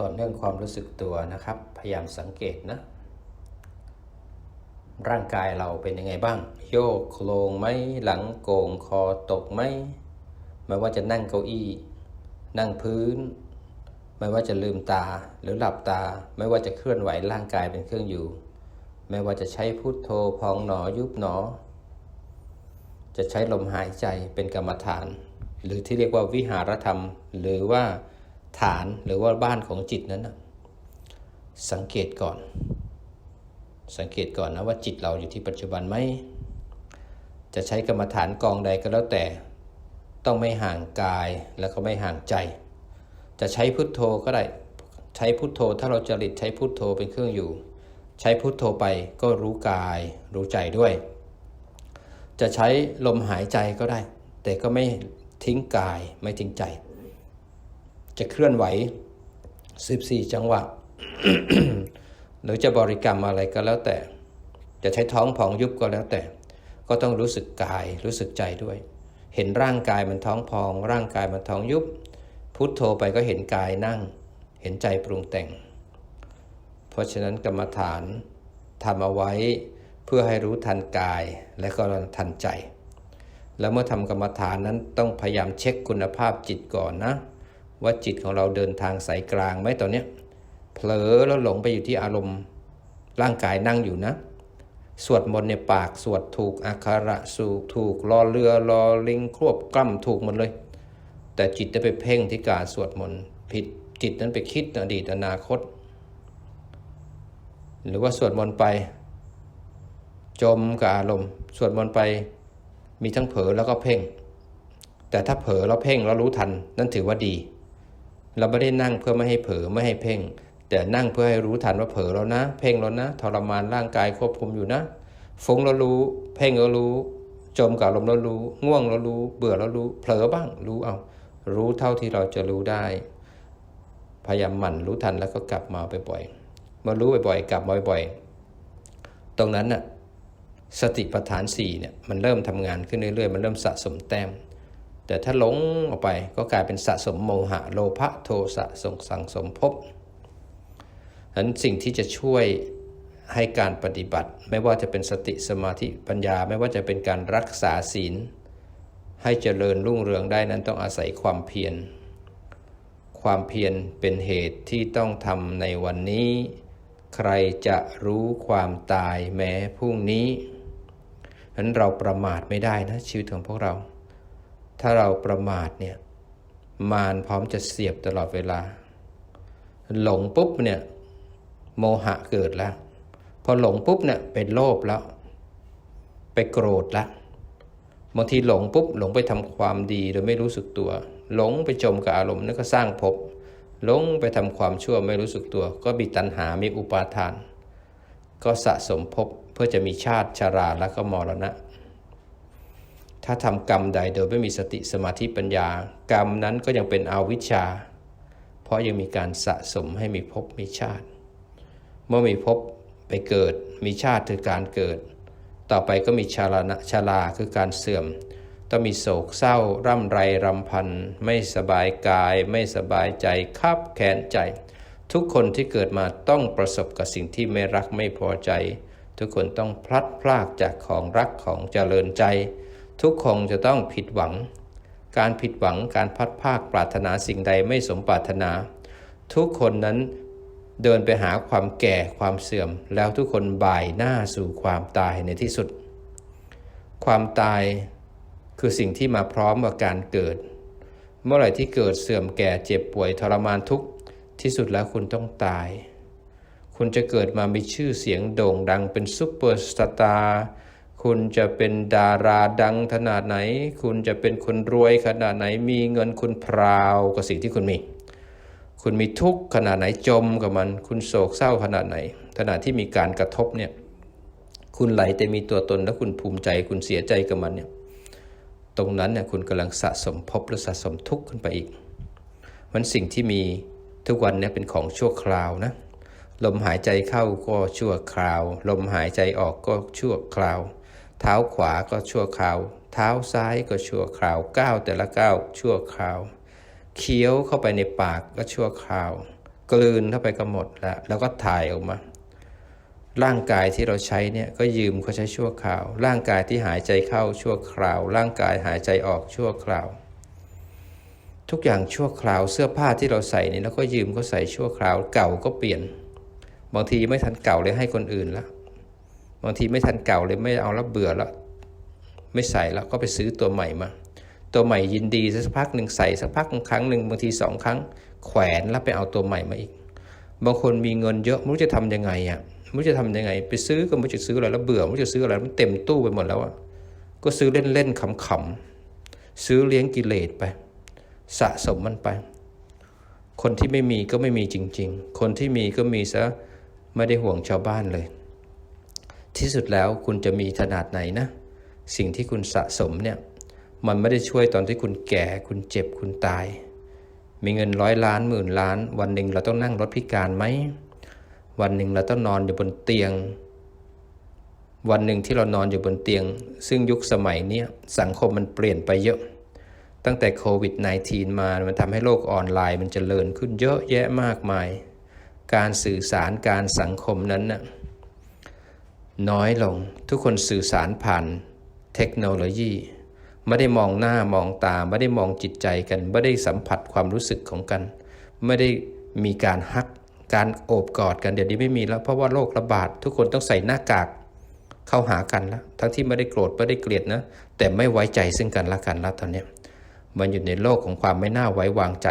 ต่อเนื่องความรู้สึกตัวนะครับ พยายามสังเกตนะ ร่างกายเราเป็นยังไงบ้าง โยกโครงไหมหลังโก่งคอตกไหมไม่ว่าจะนั่งเก้าอี้ นั่งพื้น ไม่ว่าจะลืมตาหรือหลับตา ไม่ว่าจะเคลื่อนไหวร่างกายเป็นเครื่องอยู่ ไม่ว่าจะใช้พุทโธพองหนอยุบหนอ จะใช้ลมหายใจเป็นกรรมฐาน หรือที่เรียกว่าวิหารธรรม หรือว่า ฐานหรือว่าบ้านของจิตนั้นนะสังเกตก่อน สังเกตก่อนนะว่าจิตเราอยู่ที่ปัจจุบันไหมจะใช้กรรมฐานกองใดก็แล้วแต่ ต้องไม่ห่างกายแล้วก็ไม่ห่างใจ จะใช้พุทโธก็ได้ใช้พุทโธถ้าเราจริตใช้พุทโธเป็นเครื่องอยู่ ใช้พุทโธไปก็รู้กาย รู้ใจด้วย จะใช้ลมหายใจก็ได้ แต่ก็ไม่ทิ้งกายไม่ทิ้งใจ จะเคลื่อนไหว 14 จังหวะ หรือจะบริกรรมอะไรก็แล้วแต่ จะใช้ท้องผองยุบก็แล้วแต่ ก็ต้องรู้สึกกายรู้สึกใจด้วย เห็นร่างกายมันท้องพอง ร่างกายมันท้องยุบ พุทโธไปก็เห็นกายนั่ง เห็นใจปรุงแต่ง เพราะฉะนั้นกรรมฐานทำเอาไว้เพื่อให้รู้ทันกายและก็ทันใจ แล้วเมื่อทำกรรมฐานนั้นต้องพยายามเช็คคุณภาพจิตก่อนนะ ว่าจิตของเราเดินทางสายกลางไหมตอนเนี้ยเผลอแล้วหลงไปอยู่ที่อารมณ์ร่างกายนั่งอยู่นะ สวดมนต์ในปากสวดถูกอักขระสูกถูกรอเรือรอลิงควบกล้ำถูกหมดเลย แต่จิตได้ไปเพ่งที่การสวดมนต์ผิดจิตนั้นไปคิดอดีตอนาคต หรือว่าสวดมนต์ไป จมกับอารมณ์สวดมนต์ไปมีทั้งเผลอแล้วก็เพ่ง แต่ถ้าเผลอแล้วเพ่งแล้วรู้ทันนั่นถือว่าดี เราไม่ได้นั่งเพื่อไม่ให้เผลอไม่ให้เพ่ง แต่นั่งเพื่อให้รู้ทันว่าเผลอแล้วนะ เพ่งแล้วนะทรมานร่างกายควบคุมอยู่นะฟุ้งแล้วรู้ เพ่งแล้วรู้ จมกับอารมแล้วรู้ ง่วงแล้วรู้ เบื่อแล้วรู้ เผลอบ้างรู้เอา รู้เท่าที่เราจะรู้ได้ พยายามหมั่นรู้ทันแล้วก็กลับมาบ่อยๆเมื่อรู้บ่อยๆ กลับมาบ่อยๆ ตรงนั้นน่ะสติปัฏฐานสี่เนี่ยมันเริ่มทำงานขึ้นเรื่อยๆ มันเริ่มสะสมแต้ม แต่ถ้าหลงออกไปก็กลายเป็นสะสมโมหะโลภะโทสะสงสังสมภพฉะนั้นสิ่งที่จะช่วยให้การปฏิบัติ ไม่ว่าจะเป็นสติสมาธิปัญญา ไม่ว่าจะเป็นการรักษาศีล ให้เจริญรุ่งเรืองได้นั้นต้องอาศัยความเพียรความเพียรเป็นเหตุที่ต้องทำในวันนี้ ใครจะรู้ความตายแม้พรุ่งนี้ฉะนั้นเราประมาทไม่ได้นะชีวิตของพวกเรา ถ้าเราประมาทเนี่ยมารพร้อมจะเสียบตลอดเวลา หลงปุ๊บเนี่ยโมหะเกิดแล้ว พอหลงปุ๊บเนี่ยเป็นโลภแล้ว ไปโกรธแล้วบางทีหลงปุ๊บหลงไปทำความดีโดยไม่รู้สึกตัว หลงไปจมกับอารมณ์นั่นก็สร้างภพหลงไปทำความชั่วไม่รู้สึกตัว ก็มีตัณหา มีอุปาทาน ก็สะสมภพเพื่อจะมีชาติชาราและก็มรณะ ถ้าทำกรรมใดโดยไม่มีสติสมาธิปัญญา กรรมนั้นก็ยังเป็นอวิชชา เพราะยังมีการสะสมให้มีภพมีชาติ เมื่อมีภพไปเกิดมีชาติคือการเกิด ต่อไปก็มีชาลนะชาลาคือการเสื่อม ต้องมีโศกเศร้าร่ำไรรำพัน ไม่สบายกาย ไม่สบายใจคับแขนใจ ทุกคนที่เกิดมาต้องประสบกับสิ่งที่ไม่รักไม่พอใจ ทุกคนต้องพลัดพรากจากของรักของเจริญใจ ทุกคนจะต้องผิดหวัง การผิดหวังการพัดภาคปรารถนาสิ่งใดไม่สมปรารถนา ทุกคนนั้นเดินไปหาความแก่ความเสื่อม แล้วทุกคนบ่ายหน้าสู่ความตายในที่สุด ความตายคือสิ่งที่มาพร้อมกับการเกิด เมื่อไหร่ที่เกิดเสื่อมแก่เจ็บป่วยทรมานทุกที่สุดแล้วคุณต้องตาย คุณจะเกิดมามีชื่อเสียงโด่งดังเป็นซุปเปอร์สตาร์ คุณจะเป็นดาราดังขนาดไหน คุณจะเป็นคนรวยขนาดไหน มีเงินคุณพราวกับสิ่งที่คุณมี คุณมีทุกข์ขนาดไหนจมกับมัน คุณโศกเศร้าขนาดไหน ขณะที่มีการกระทบเนี่ย คุณไหลแต่มีตัวตนแล้วคุณภูมิใจ คุณเสียใจกับมันเนี่ย ตรงนั้นเนี่ยคุณกำลังสะสมภพและสะสมทุกข์ขึ้นไปอีก มันสิ่งที่มีทุกวันเนี่ยเป็นของชั่วคราวนะลมหายใจเข้าก็ชั่วคราว ลมหายใจออกก็ชั่วคราว เท้าขวาก็ชั่วคราว เท้าซ้ายก็ชั่วคราวก้าวแต่ละก้าวชั่วคราวเคี้ยวเข้าไปในปากก็ชั่วคราว กลืนเข้าไปก็หมดแล้วแล้วก็ถ่ายออกมา ร่างกายที่เราใช้เนี่ยก็ยืมเขาใช้ชั่วคราว ร่างกายที่หายใจเข้าชั่วคราว ร่างกายหายใจออกชั่วคราว ทุกอย่างชั่วคราวเสื้อผ้าที่เราใส่นี่เราก็ยืมเขาใส่ชั่วคราว เก่าก็เปลี่ยน บางทีไม่ทันเก่าเลยให้คนอื่นละ บางทีไม่ทันเก่าเลยไม่เอาแล้วเบื่อแล้ว ไม่ใส่แล้วก็ไปซื้อตัวใหม่มา ตัวใหม่ยินดีสักพักหนึ่งใส่สักพักครั้งหนึ่งบางทีสองครั้ง แขวนแล้วไปเอาตัวใหม่มาอีก บางคนมีเงินเยอะไม่รู้จะทำยังไงอะไม่รู้จะทำยังไง ไปซื้อก็ไม่รู้จะซื้ออะไรแล้วเบื่อไม่รู้จะซื้ออะไรมันเต็มตู้ไปหมดแล้วอะก็ซื้อเล่นๆขำๆซื้อเลี้ยงกิเลสไป สะสมมันไป คนที่ไม่มีก็ไม่มีจริง ๆ คนที่มีก็มีซะไม่ได้ห่วงชาวบ้านเลย ที่สุดแล้วคุณจะมีขนาดไหนนะ สิ่งที่คุณสะสมเนี่ยมันไม่ได้ช่วยตอนที่คุณแก่คุณเจ็บคุณตาย มีเงินร้อยล้านหมื่นล้าน วันหนึ่งเราต้องนั่งรถพิการไหมวันหนึ่งเราต้องนอนอยู่บนเตียง วันหนึ่งที่เรานอนอยู่บนเตียง ซึ่งยุคสมัยนี้สังคมมันเปลี่ยนไปเยอะ ตั้งแต่โควิด -19 มามันทำให้โลกออนไลน์มันจเจริญขึ้นเยอะแยะมากมาย การสื่อสารการสังคมนั้นน่ะ น้อยลง ทุกคนสื่อสารผ่านเทคโนโลยี ไม่ได้มองหน้ามองตา ไม่ได้มองจิตใจกัน ไม่ได้สัมผัสความรู้สึกของกัน ไม่ได้มีการฮัก การโอบกอดกันเดี๋ยวนี้ไม่มีแล้ว เพราะว่าโรคระบาดทุกคนต้องใส่หน้ากากเข้าหากันแล้ว ทั้งที่ไม่ได้โกรธไม่ได้เกลียดนะ แต่ไม่ไว้ใจซึ่งกันและกันแล้วตอนนี้มันอยู่ในโลกของความไม่น่าไว้วางใจ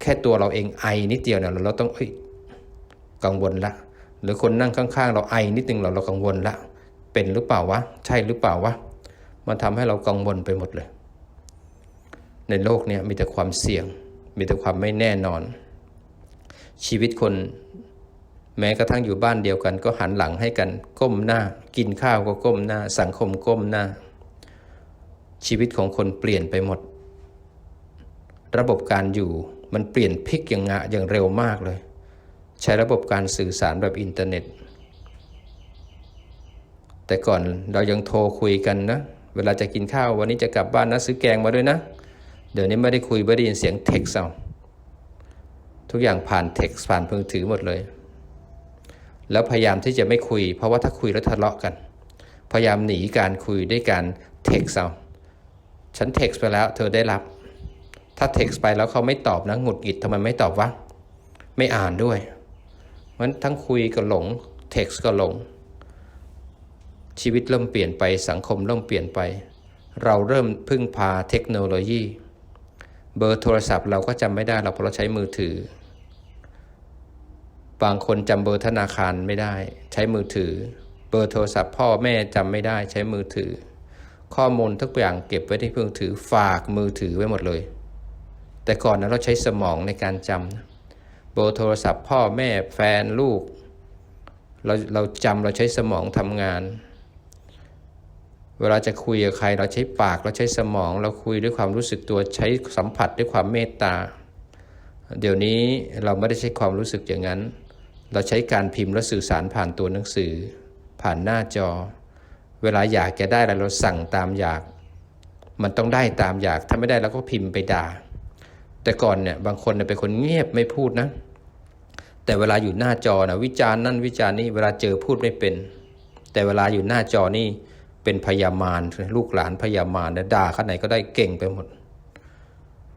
แค่ตัวเราเองไอนิดเดียวเนี่ยเราต้องอกังวลละ หรือคนนั่งข้างๆ เราไอนิดนึงเราเรากังวลละเป็นหรือเปล่าวะ ใช่หรือเปล่าวะ มันทำให้เรากังวลไปหมดเลย ในโลกเนี้มีแต่ความเสี่ยง มีแต่ความไม่แน่นอน ชีวิตคนแม้กระทั่งอยู่บ้านเดียวกัน ก็หันหลังให้กันก้มหน้า กินข้าวก็ก้มหน้า สังคมก้มหน้า ชีวิตของคนเปลี่ยนไปหมด ระบบการอยู่มันเปลี่ยนพลิกอย่างงะอย่างเร็วมากเลย ใช้ระบบการสื่อสารแบบอินเทอร์เน็ต แต่ก่อนเรายังโทรคุยกันนะ เวลาจะกินข้าววันนี้จะกลับบ้านนะซื้อแกงมาด้วยนะ เดี๋ยวนี้ไม่ได้คุยไม่ได้ยินเสียงเท็กซ์เอาทุกอย่างผ่านเท็กซ์ผ่านมือถือหมดเลย แล้วพยายามที่จะไม่คุย เพราะว่าถ้าคุยแล้วทะเลาะกัน พยายามหนีการคุยด้วยการเท็กซ์เอาฉันเท็กซ์ไปแล้วเธอได้รับ ถ้าเท็กซ์ไปแล้วเขาไม่ตอบนะหงุดหงิดทำไมไม่ตอบวะไม่อ่านด้วย มันทั้งคุยก็หลงเท็กซ์ก็หลง ชีวิตเริ่มเปลี่ยนไปสังคมเริ่มเปลี่ยนไป เราเริ่มพึ่งพาเทคโนโลยี เบอร์โทรศัพท์เราก็จำไม่ได้เราเพราะเราใช้มือถือ บางคนจำเบอร์ธนาคารไม่ได้ ใช้มือถือ เบอร์โทรศัพท์พ่อแม่จำไม่ได้ใช้มือถือ ข้อมูลทุกอย่างเก็บไว้ที่มือถือฝากมือถือไว้หมดเลย แต่ก่อนนั้นเราใช้สมองในการจำนะ เบอร์โทรศัพท์พ่อแม่แฟนลูก เราเราจำเราใช้สมองทำงาน เวลาจะคุยกับใครเราใช้ปากเราใช้สมอง เราคุยด้วยความรู้สึกตัวใช้สัมผัสด้วยความเมตตา เดี๋ยวนี้เราไม่ได้ใช้ความรู้สึกอย่างนั้น เราใช้การพิมพ์และสื่อสารผ่านตัวหนังสือ ผ่านหน้าจอ เวลาอยากจะได้อะไรเราสั่งตามอยาก มันต้องได้ตามอยากถ้าไม่ได้เราก็พิมพ์ไปด่า แต่ก่อนเนี่ยบางคนเป็นคนเงียบไม่พูดนะ แต่เวลาอยู่หน้าจอนะวิจารณ์นั่นวิจารณ์นี่เวลาเจอพูดไม่เป็น แต่เวลาอยู่หน้าจอนี่เป็นพยามารลูกหลานพยามารนะด่าข้าไหนก็ได้เก่งไปหมด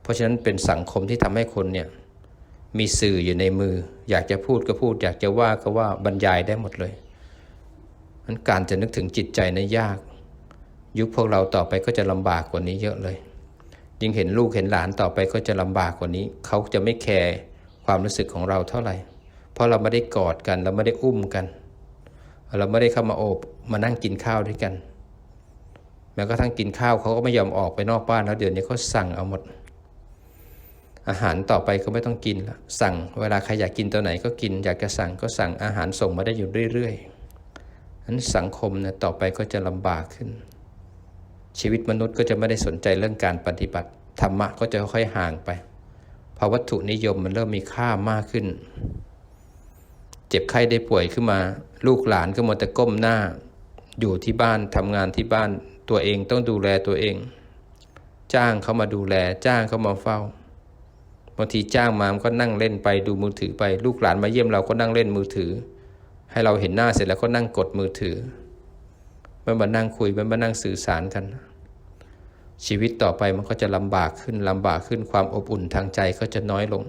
เพราะฉะนั้นเป็นสังคมที่ทำให้คนเนี่ยมีสื่ออยู่ในมือ อยากจะพูดก็พูด อยากจะว่าก็ว่าบรรยายได้หมดเลยนั้นการจะนึกถึงจิตใจนะยาก ยุคพวกเราต่อไปก็จะลำบากกว่านี้เยอะเลย ยิ่งเห็นลูกเห็นหลานต่อไปก็จะลำบากกว่านี้ เขาจะไม่แคร์ความรู้สึกของเราเท่าไหร่ เพราะเราไม่ได้กอดกัน เราไม่ได้อุ้มกัน เราไม่ได้เข้ามาโอบมานั่งกินข้าวด้วยกัน แม้กระทั่งกินข้าวเขาก็ไม่ยอมออกไปนอกบ้านแล้วเดี๋ยวนี้เขาสั่งเอาหมด อาหารต่อไปก็ไม่ต้องกินละสั่งเวลาใครอยากกินตัวไหนก็กิน อยากจะสั่งก็สั่งอาหารส่งมาได้อยู่เรื่อยๆนั้นสังคมเนี่ยต่อไปก็จะลำบากขึ้น ชีวิตมนุษย์ก็จะไม่ได้สนใจเรื่องการปฏิบัติ ธรรมะก็จะค่อยๆห่างไปเพราะวัตถุนิยมมันเริ่มมีค่ามากขึ้น เจ็บไข้ได้ป่วยขึ้นมา ลูกหลานก็มัวแต่ก้มหน้า อยู่ที่บ้านทำงานที่บ้านตัวเองต้องดูแลตัวเอง จ้างเขามาดูแลจ้างเขามาเฝ้าบางทีจ้างมามันก็นั่งเล่นไปดูมือถือไป ลูกหลานมาเยี่ยมเราก็นั่งเล่นมือถือ ให้เราเห็นหน้าเสร็จแล้วก็นั่งกดมือถือ ไม่มานั่งคุยไม่มานั่งสื่อสารกัน ชีวิตต่อไปมันก็จะลำบากขึ้นลำบากขึ้นความอบอุ่นทางใจก็จะน้อยลง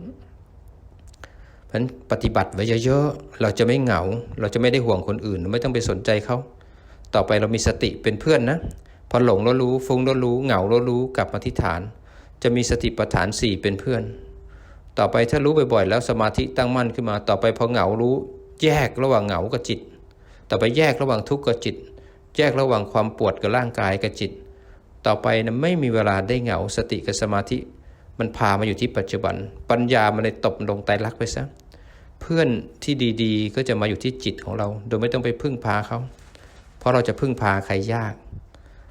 เพราะฉะนั้นปฏิบัติไว้เยอะๆเราจะไม่เหงา เราจะไม่ได้ห่วงคนอื่น ไม่ต้องไปสนใจเขาต่อไปเรามีสติเป็นเพื่อนนะพอหลงแล้วรู้ฟุ้งแล้วรู้เหงาแล้วรู้กลับมาที่ฐาน จะมีสติปัฏฐานสี่เป็นเพื่อน ต่อไปถ้ารู้บ่อยๆ แล้วสมาธิตั้งมั่นขึ้นมา ต่อไปพอเหงารู้ แยกระหว่างเหงากับจิต ต่อไปแยกระหว่างทุกข์กับจิต แยกระหว่างความปวดกับร่างกายกับจิต ต่อไปนะไม่มีเวลาได้เหงาสติกับสมาธิ มันพามาอยู่ที่ปัจจุบัน ปัญญามันเลยตบลงไตรลักไปซะเพื่อนที่ดีๆ ก็จะมาอยู่ที่จิตของเรา โดยไม่ต้องไปพึ่งพาเขาเพราะเราจะพึ่งพาใครยาก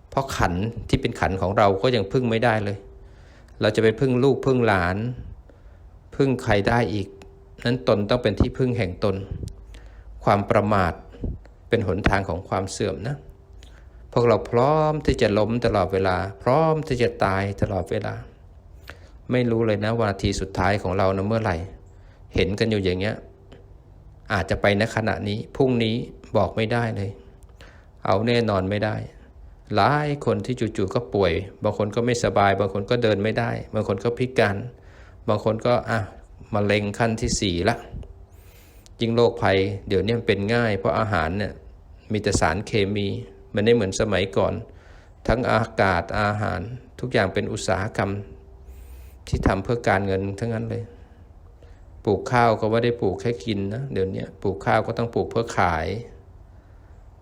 เพราะขันที่เป็นขันของเราก็ยังพึ่งไม่ได้เลย เราจะไปพึ่งลูกพึ่งหลาน พึ่งใครได้อีก นั้นตนต้องเป็นที่พึ่งแห่งตน ความประมาทเป็นหนทางของความเสื่อมนะ พวกเราพร้อมที่จะล้มตลอดเวลา พร้อมที่จะตายตลอดเวลา ไม่รู้เลยนะวันาทีสุดท้ายของเรานะเมื่อไหร่ เห็นกันอยู่อย่างเงี้ย อาจจะไปในขณะนี้พรุ่งนี้บอกไม่ได้เลย เอาแน่นอนไม่ได้ หลายคนที่จู่ๆก็ป่วย บางคนก็ไม่สบาย บางคนก็เดินไม่ได้ บางคนก็พิการ บางคนก็อะมะเร็งขั้นที่สี่ละยิ่งโรคภัย เดี๋ยวนี้เป็นง่าย เพราะอาหารเนี่ยมีแต่สารเคมี มันไม่เหมือนสมัยก่อน ทั้งอากาศอาหาร ทุกอย่างเป็นอุตสาหกรรม ที่ทำเพื่อการเงินทั้งนั้นเลย ปลูกข้าวก็ไม่ได้ปลูกแค่กินนะเดี๋ยวนี้ปลูกข้าวก็ต้องปลูกเพื่อขาย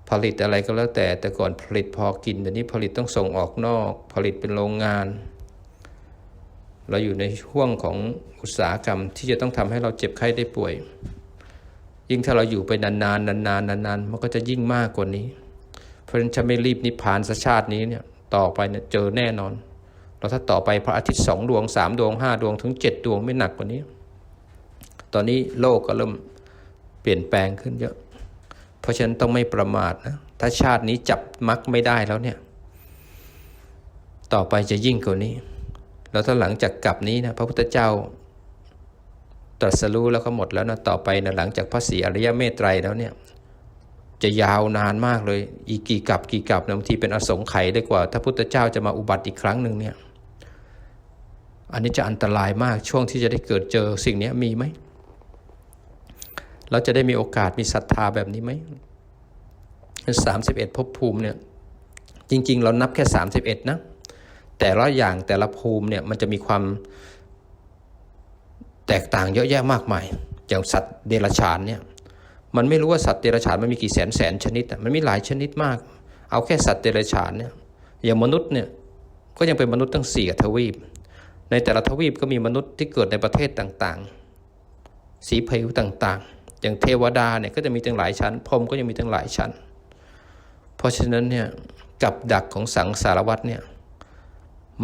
ผลิตอะไรก็แล้วแต่แต่ก่อนผลิตพอกินเดี๋ยวนี้ผลิตต้องส่งออกนอก ผลิตเป็นโรงงาน เราอยู่ในช่วงของอุตสาหกรรมที่จะต้องทำให้เราเจ็บไข้ได้ป่วยยิ่งถ้าเราอยู่ไปนานๆนานๆนานๆมันก็จะยิ่งมากกว่านี้ ราะฉะนั้นไม่รีบนิพพานสชาตินี้เนี่ยต่อไปเนี่ยเจอแน่นอนเราถ้าต่อไปพระอาทิตย์สองดวงสามดวงห้าดวงถึงเจ็ดดวงไม่หนักกว่านี้ ตอนนี้โลกก็เริ่มเปลี่ยนแปลงขึ้นเยอะ เพราะฉะนั้นต้องไม่ประมาทนะถ้าชาตินี้จับมักไม่ได้แล้วเนี่ย ต่อไปจะยิ่งกว่านี้ แล้วถ้าหลังจากกลับนี้นะพระพุทธเจ้าตรัสรู้แล้วก็หมดแล้วนะต่อไปนะหลังจากพระศรีอริยเมตไตรแล้วเนี่ย จะยาวนานมากเลย อีกกี่กับกี่กับนะบางทีเป็นอสงไขยได้กว่า ถ้าพุทธเจ้าจะมาอุบัติอีกครั้งหนึ่งเนี่ยอันนี้จะอันตรายมากช่วงที่จะได้เกิดเจอสิ่งนี้มีไหมเราจะได้มีโอกาสมีศรัทธาแบบนี้ไหมสามสิบเอ็ดภพภูมิเนี่ยจริง ๆ เรานับแค่สามสิบเอ็ดนะแต่ละอย่างแต่ละภูมิเนี่ยมันจะมีความแตกต่างเยอะแยะมากมายอย่างสัตว์เดรัจฉานเนี่ย มันไม่รู้ว่าสัตว์เดรัจฉานมันมีกี่แสนแสนชนิดอะมันมีหลายชนิดมาก เอาแค่สัตว์เดรัจฉานเนี่ยอย่างมนุษย์เนี่ยก็ยังเป็นมนุษย์ตั้งสี่ทวีป ในแต่ละทวีปก็มีมนุษย์ที่เกิดในประเทศต่างๆ สีผิวต่างๆ อย่างเทวดาเนี่ยก็จะมีตั้งหลายชั้นพรหมก็ยังมีตั้งหลายชั้น เพราะฉะนั้นเนี่ยกับดักของสังสารวัตรเนี่ย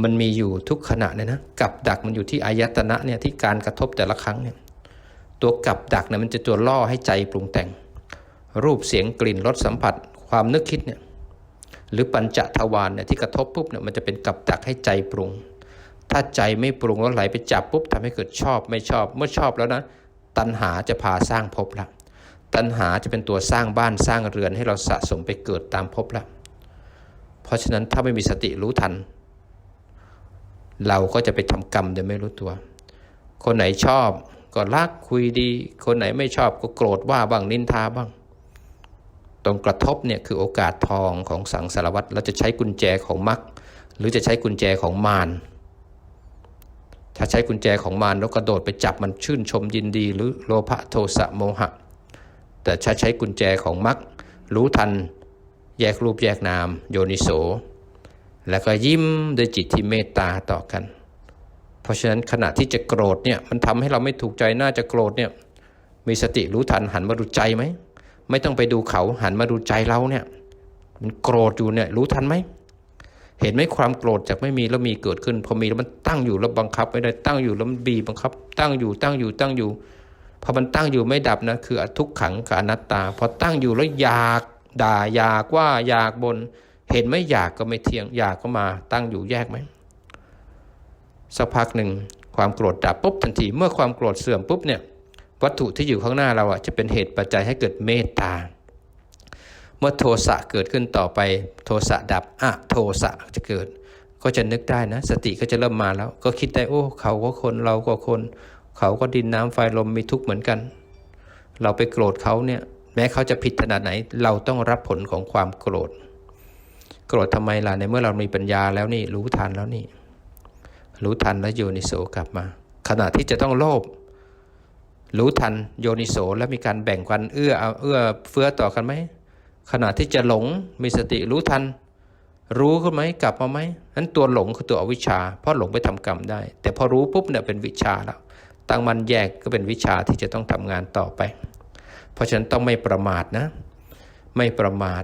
มันมีอยู่ทุกขณะเลยนะกับดักมันอยู่ที่อายตนะเนี่ยที่การกระทบแต่ละครั้งเนี่ย ตัวกับดักเนี่ยมันจะตัวล่อให้ใจปรุงแต่ง รูปเสียงกลิ่นรสสัมผัส ความนึกคิดเนี่ยหรือปัญจทวารเนี่ยที่กระทบปุ๊บเนี่ยมันจะเป็นกับดักให้ใจปรุง ถ้าใจไม่ปรุงแล้วไหลไปจับปุ๊บทำให้เกิดชอบไม่ชอบ เมื่อชอบแล้วนะตัณหาจะพาสร้างภพละตัณหาจะเป็นตัวสร้างบ้านสร้างเรือนให้เราสะสมไปเกิดตามภพละเพราะฉะนั้นถ้าไม่มีสติรู้ทัน เราก็จะไปทำกรรมโดยไม่รู้ตัว คนไหนชอบ ก็รักคุยดี คนไหนไม่ชอบก็โกรธว่าบ้างนินทาบ้าง ตรงกระทบเนี่ยคือโอกาสทองของสังสารวัตรเราจะใช้กุญแจของมรรคหรือจะใช้กุญแจของมารถ้าใช้กุญแจของมารแล้วกระโดดไปจับมันชื่นชมยินดี หรือโลภะโทสะโมหะ แต่ถ้าใช้กุญแจของมรรครู้ทันแยกรูปแยกนาม โยนิโส แล้วก็ยิ้มด้วยจิตที่เมตตาต่อกัน ราะฉะนั้นขณะที่จะโกรธเนี่ยมันทำให้เราไม่ถูกใจน่าจะโกรธเนี่ยมีสติรู้ทันหันมาดูใจไหมไม่ต้องไปดูเขาหันมาดูใจเราเนี่ย มันโกรธอยู่เนี่ยรู้ทันไหมเห็นไหมความโกรธจากไม่มีแล้วมีเกิดขึ้น พอมีแล้วมันตั้งอยู่แล้วบังคับไม่ได้ตั้งอยู่แล้วมันบีบบังคับ ตั้งอยู่ตั้งอยู่ตั้งอยู่พอมันตั้งอยู่ไม่ดับนะคืออทุกขังกับอนัตตา พอตั้งอยู่แล้วอยากด่าอยากว่าอยากบน เห็นไหมอยากก็ไม่เที่ยงอยากก็มาตั้งอยู่แยกไหม สักพักหนึ่งความโกรธดับปุ๊บทันทีเมื่อความโกรธเสื่อมปุ๊บเนี่ยวัตถุที่อยู่ข้างหน้าเราอะจะเป็นเหตุปัจจัยให้เกิดเมตตา เมื่อโทสะเกิดขึ้นต่อไปโทสะดับอะโทสะจะเกิด ก็จะนึกได้นะ สติก็จะเริ่มมาแล้ว ก็คิดได้โอ้ เขาก็คนเราก็คน เขาก็ดินน้ำไฟลมมีทุกข์เหมือนกัน เราไปโกรธเขาเนี่ยแม้เขาจะผิดขนาดไหน เราต้องรับผลของความโกรธ โกรธทำไมล่ะในเมื่อเรามีปัญญาแล้วนี่รู้ทันแล้วนี่ รู้ทันแล้วโยนิโสกลับมา ขณะที่จะต้องโลภรู้ทันโยนิโสแล้วมีการแบ่งกันเอื้อเอาเอื้อเฟื้อต่อกันไหมขณะที่จะหลงมีสติรู้ทัน รู้ขึ้นไหมกลับมาไหมนั้นตัวหลงคือตัวอวิชชา เพราะหลงไปทำกรรมได้ แต่พอรู้ปุ๊บเนี่ยเป็นวิชาแล้วตั้งมันแยกก็เป็นวิชาที่จะต้องทำงานต่อไป เพราะฉะนั้นต้องไม่ประมาทนะ ไม่ประมาท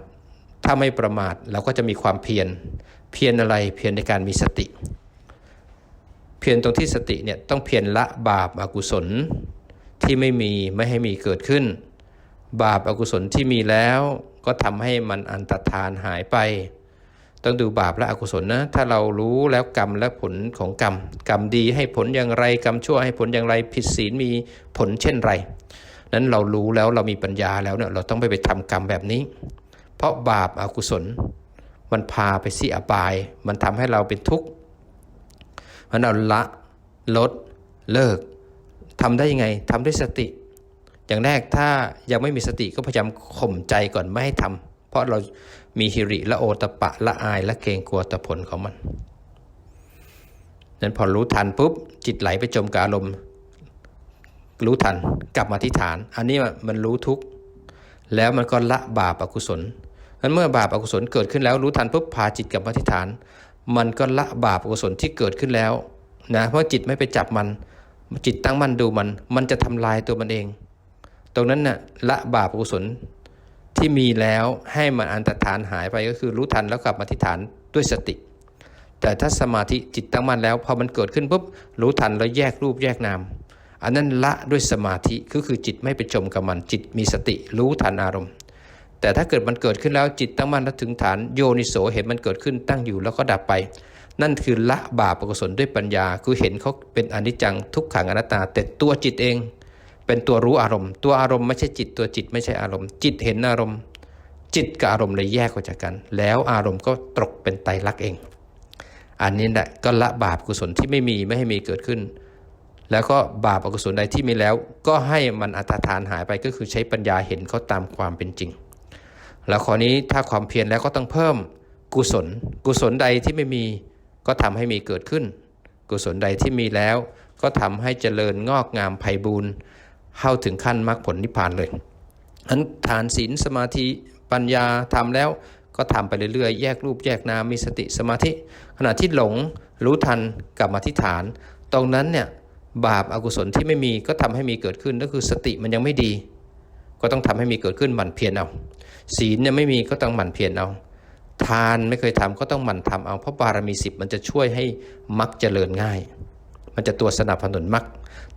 ถ้าไม่ประมาทเราก็จะมีความเพียรเพียรอะไรเพียรในการมีสติ พียรตรงที่สติเนี่ยต้องเพียรละบาปอากุศลที่ไม่มีไม่ให้มีเกิดขึ้น บาปอากุศลที่มีแล้วก็ทำให้มันอันตรธานหายไป ต้องดูบาปและอกุศลนะถ้าเรารู้แล้วกรรมและผลของกรรม กรรมดีให้ผลอย่างไรกรรมชั่วให้ผลอย่างไรผิดศีลมีผลเช่นไร นั้นเรารู้แล้วเรามีปัญญาแล้วเนี่ยเราต้องไปไปทำกรรมแบบนี้ เพราะบาปอากุศล มันพาไปสี่อบาย มันทำให้เราเป็นทุกข์ มันเราละลดเลิกทำได้ยังไงทำด้วยสติ อย่างแรกถ้ายังไม่มีสติก็พยายามข่มใจก่อนไม่ให้ทำเพราะเรามีฮิริและโอตปะละอายและเกรงกลัวต่อผลของมันนั้นพอรู้ทันปุ๊บจิตไหลไปจมกับอารมณ์รู้ทันกลับมาที่ฐาน อันนี้มันรู้ทุกแล้วมันก็ละบาปอกุศลนั้นเมื่อบาปอกุศลเกิดขึ้นแล้วรู้ทันปุ๊บพาจิตกลับมาที่ฐาน มันก็ละบาปอกุศลที่เกิดขึ้นแล้วนะเพราะจิตไม่ไปจับมันจิตตั้งมั่นดูมัน มันจะทำลายตัวมันเอง ตรงนั้นน่ะละบาปอกุศลที่มีแล้วให้มันอันตรธานหายไปก็คือรู้ทันแล้วกลับมาที่ฐานด้วยสติ แต่ถ้าสมาธิจิตตั้งมั่นแล้วพอมันเกิดขึ้นปุ๊บรู้ทันแล้วแยกรูปแยกนามอันนั้นละด้วยสมาธิก็คือจิตไม่ไปจมกับมันจิตมีสติรู้ทันอารมณ์ แต่ถ้าเกิดมันเกิดขึ้นแล้วจิตตั้งมั่นถึงฐานโยนิโสเห็นมันเกิดขึ้นตั้งอยู่แล้วก็ดับไป นั่นคือละบาปอกุศลด้วยปัญญา คือเห็นเขาเป็นอนิจจังทุกขังอนัตตา แต่ตัวจิตเอง เป็นตัวรู้อารมณ์ ตัวอารมณ์ไม่ใช่จิตตัวจิตไม่ใช่อารมณ์ จิตเห็นอารมณ์ จิตกับอารมณ์เลยแยกออกจากกัน แล้วอารมณ์ก็ตกเป็นไตรลักษณ์เอง อันนี้แหละก็ละบาปกุศลที่ไม่มีไม่ให้มีเกิดขึ้นแล้วก็บาปอกุศลใดที่มีแล้ว ก็ให้มันอัตฐานหายไปก็คือใช้ปัญญาเห็นเขาตามความเป็นจริง แล้วข้อนี้ถ้าความเพียรแล้วก็ต้องเพิ่มกุศล กุศลใดที่ไม่มีก็ทำให้มีเกิดขึ้น กุศลใดที่มีแล้ว ก็ทำให้เจริญงอกงามไพบูรณ์เข้าถึงขั้นมรรคผลนิพพานเลยอันฐานศีลสมาธิปัญญาทำแล้วก็ทำไปเรื่อยๆ แยกรูปแยกนามมีสติสมาธิ ขณะที่หลงรู้ทันกลับมาที่ฐาน ตรงนั้นเนี่ยบาปอากุศลที่ไม่มีก็ทำให้มีเกิดขึ้นก็คือสติมันยังไม่ดี ก็ต้องทำให้มีเกิดขึ้นหมั่นเพียรเอา ศีลเนี่ยไม่มีก็ต้องหมั่นเพียรเอา ทานไม่เคยทำก็ต้องหมั่นทำเอา เพราะบารมีสิบมันจะช่วยให้มักเจริญง่าย มันจะตัวสนับสนุนมัก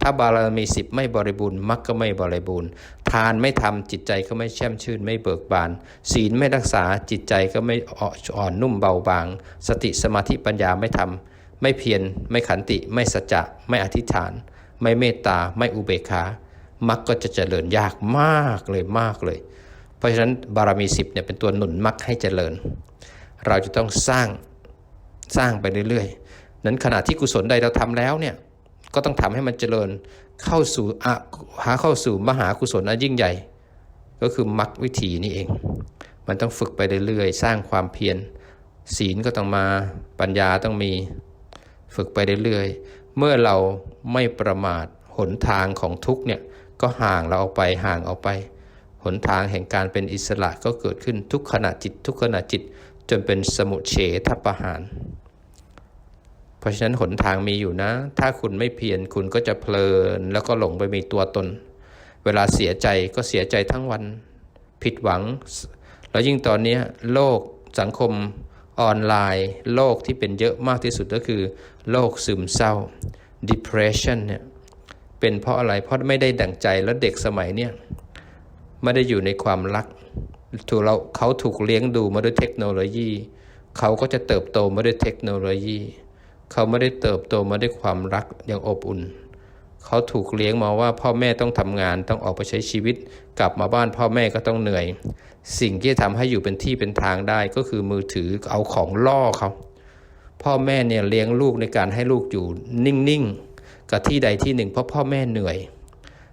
ถ้าบารมีสิบไม่บริบูรณ์มักก็ไม่บริบูรณ์ ทานไม่ทำจิตใจก็ไม่แช่มชื่นไม่เบิกบาน ศีลไม่รักษาจิตใจก็ไม่อ่อนนุ่มเบาบาง สติสมาธิปัญญาไม่ทำไม่เพียรไม่ขันติ ไม่สัจจะ ไม่อธิษฐาน ไม่เมตตา ไม่อุเบกขา มักก็จะเจริญยากมากเลยมากเลย เพราะฉะนั้นบารมีสิบเนี่ยเป็นตัวหนุนมักให้เจริญ เราจะต้องสร้างสร้างไปเรื่อยๆ นั้นขณะที่กุศลใดเราทำแล้วเนี่ยก็ต้องทำให้มันเจริญเข้าสู่อหาเข้าสู่มหากุศลอันยิ่งใหญ่ ก็คือมรรควิถีนี่เอง มันต้องฝึกไปเรื่อยๆ สร้างความเพียรศีลก็ต้องมาปัญญาต้องมีฝึกไปเรื่อยๆ เมื่อเราไม่ประมาทหนทางของทุกเนี่ย ก็ห่างเราออกไปห่างออกไป หนทางแห่งการเป็นอิสระก็เกิดขึ้นทุกขณะจิต ทุกขณะจิต จนเป็นสมุเฉทประหาร เพราะฉะนั้นหนทางมีอยู่นะ ถ้าคุณไม่เพียรคุณก็จะเพลิน แล้วก็หลงไปมีตัวตน เวลาเสียใจก็เสียใจทั้งวัน ผิดหวัง แล้วยิ่งตอนนี้โลกสังคมออนไลน์โลกที่เป็นเยอะมากที่สุดก็คือโลกซึมเศร้า depression เนี่ย เป็นเพราะอะไรเพราะไม่ได้ดั่งใจแล้วเด็กสมัยเนี้ยไม่ได้อยู่ในความรักถูกเราเขาถูกเลี้ยงดูมาด้วยเทคโนโลยี เขาก็จะเติบโตมาด้วยเทคโนโลยี เขาไม่ได้เติบโตมาด้วยความรักอย่างอบอุ่น เขาถูกเลี้ยงมาว่าพ่อแม่ต้องทำงานต้องออกไปใช้ชีวิต กลับมาบ้านพ่อแม่ก็ต้องเหนื่อย สิ่งที่ทำให้อยู่เป็นที่เป็นทางได้ก็คือมือถือเอาของล่อเขาพ่อแม่เนี่ยเลี้ยงลูกในการให้ลูกอยู่นิ่งๆ กับที่ใดที่หนึ่งเพราะพ่อแม่เหนื่อย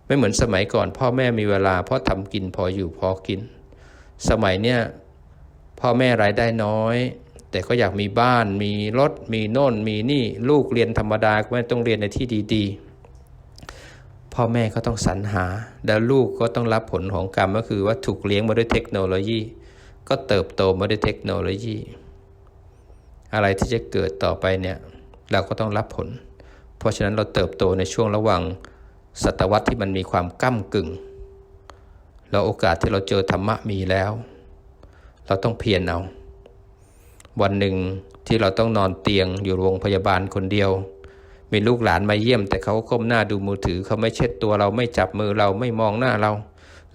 ไม่เหมือนสมัยก่อนพ่อแม่มีเวลาเพราะทำกินพออยู่พอกิน สมัยเนี่ยพ่อแม่รายได้น้อย แต่ก็อยากมีบ้านมีรถมีโน่นมีนี่ลูกเรียนธรรมดาก็ไม่ต้องเรียนในที่ดีๆ พ่อแม่ก็ต้องสรรหา แล้วลูกก็ต้องรับผลของกรรมก็คือว่าถูกเลี้ยงมาด้วยเทคโนโลยี ก็เติบโตมาด้วยเทคโนโลยี อะไรที่จะเกิดต่อไปเนี่ยเราก็ต้องรับผล เพราะฉะนั้นเราเติบโตในช่วงระหว่างศตวรรษที่มันมีความก้ากึ่งแล้วโอกาสที่เราเจอธรรมะมีแล้ว เราต้องเพียรเอา วันหนึ่งที่เราต้องนอนเตียงอยู่โรงพยาบาลคนเดียว มีลูกหลานมาเยี่ยม แต่เขาก้มหน้าดูมือถือ เขาไม่เช็ดตัวเราไม่จับมือเราไม่มองหน้าเรา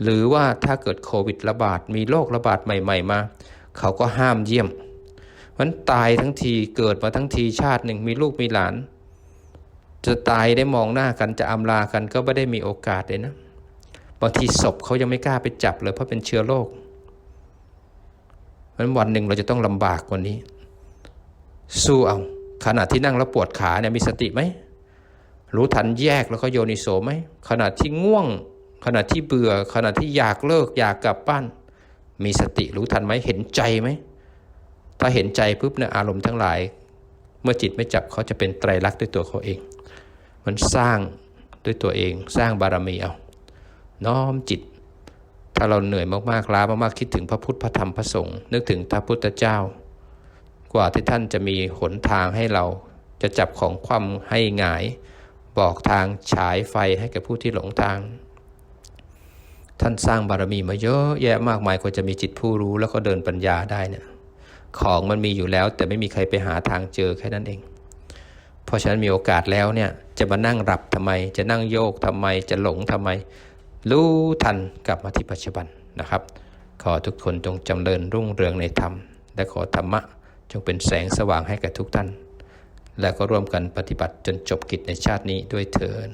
หรือว่าถ้าเกิดโควิดระบาด มีโรคระบาดใหม่ ๆ มา เขาก็ห้ามเยี่ยมมันตายทั้งทีเกิดมาทั้งทีชาติหนึ่งมีลูกมีหลาน จะตายได้มองหน้ากันจะอำลากันก็ไม่ได้มีโอกาสเลยนะบางทีศพเขายังไม่กล้าไปจับเลยเพราะเป็นเชื้อโรคเพราะฉะนั้นวันหนึ่งเราจะต้องลำบากกว่านี้ สู้เอาขณะที่นั่งแล้วปวดขาเนี่ยมีสติไหมรู้ทันแยกแล้วก็โยนิโสไหมขณะที่ง่วง ขณะที่เบื่อ ขณะที่อยากเลิกอยากกลับบ้าน มีสติรู้ทันไหมเห็นใจไหมถ้าเห็นใจปุ๊บเนี่ยอารมณ์ทั้งหลาย เมื่อจิตไม่จับเขาจะเป็นไตรลักษณ์ด้วยตัวเขาเอง มันสร้างด้วยตัวเองสร้างบารมีเอา น้อมจิต ถ้าเราเหนื่อยมากๆล้ามากๆคิดถึงพระพุทธพระธรรมพระสงฆ์นึกถึงพระพุทธเจ้า กว่าที่ท่านจะมีหนทางให้เราจะจับของความให้หงาย บอกทางฉายไฟให้กับผู้ที่หลงทาง ท่านสร้างบารมีมาเยอะแยะมากมายกว่าจะมีจิตผู้รู้แล้วก็เดินปัญญาได้เนี่ยของมันมีอยู่แล้วแต่ไม่มีใครไปหาทางเจอแค่นั้นเอง เพราะฉะนั้นมีโอกาสแล้วเนี่ยจะมานั่งหลับทำไม จะนั่งโยกทำไม จะหลงทำไม รู้ทันกลับมาที่ปัจจุบันนะครับ ขอทุกคนจงจำเริญรุ่งเรืองในธรรม และขอธรรมะจงเป็นแสงสว่างให้กับทุกท่าน และก็ร่วมกันปฏิบัติจนจบกิจในชาตินี้ด้วยเถิด